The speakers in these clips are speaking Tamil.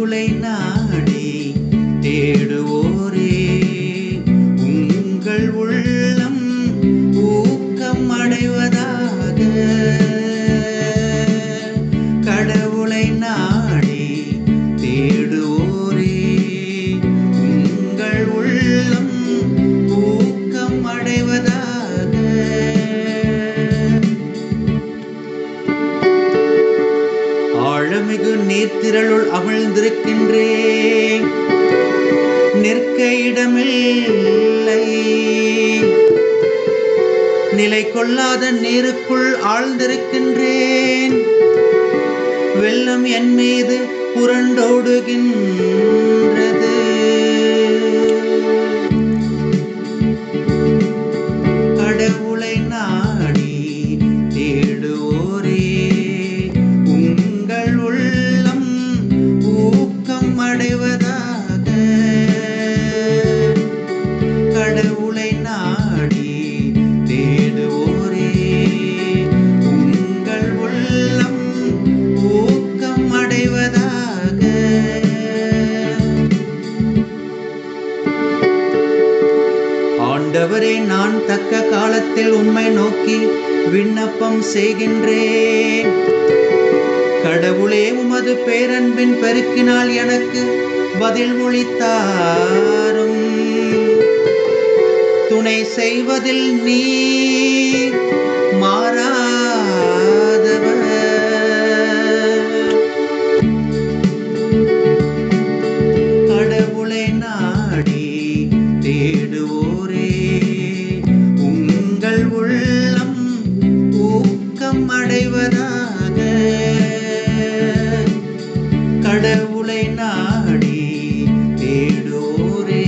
கடவுளை நாடி தேடும் அழமிகு நீர்த்திரளுள் அமிழ்ந்திருக்கின்றேன். நிற்க இடமில்லை நிலை கொள்ளாத நீருக்குள் ஆழ்ந்திருக்கின்றேன். வெள்ளம் என் மீது புரண்டோடுகின்ற ஆண்டவரே நான் தக்க காலத்தில் உண்மை நோக்கி விண்ணப்பம் செய்கின்றேன். கடவுளே உமது பேரன்பின் பெருக்கினால் எனக்கு பதில் மொழித்தாரும் துணை செய்வதில் நீ ஊக்கம் அடைவதாக கடவுளை நாடி தேடோரே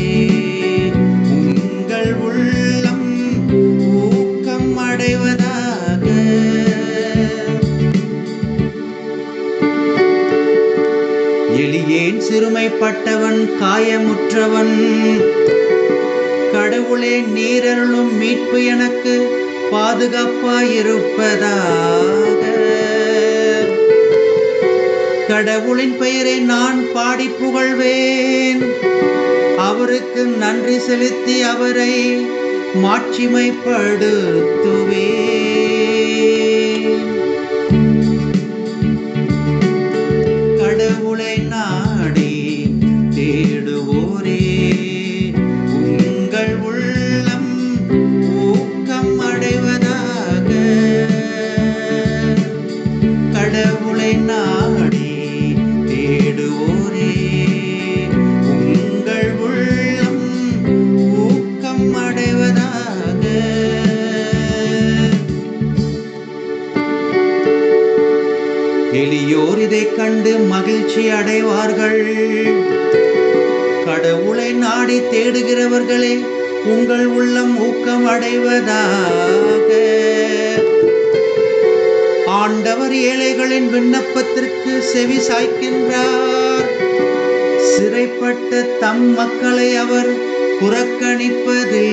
உங்கள் உள்ளம் ஊக்கம் அடைவதாக. எளியேன் சிறுமைப்பட்டவன் காயமுற்றவன். கடவுளே நீரருளும் மீட்பு எனக்கு பாதுகாப்பாயிருப்பதாக கடவுளின் பெயரை நான் பாடி புகழ்வேன். அவருக்கு நன்றி செலுத்தி அவரை மாட்சிமைப்படுத்துவேன். கடவுளை நாடி தேடுவோரே. உங்கள் உள்ளம் ஊக்கம் அடைவதாக. எளியோர் இதைக் கண்டு மகிழ்ச்சி அடைவார்கள். கடவுளை நாடி தேடுகிறவர்களே உங்கள் உள்ளம் ஊக்கம் அடைவதா? ஆண்டவர் ஏழைகளின் விண்ணப்பத்திற்கு செவி சாய்க்கின்றார். சிறைப்பட்ட தம் மக்களை அவர் புறக்கணிப்பதே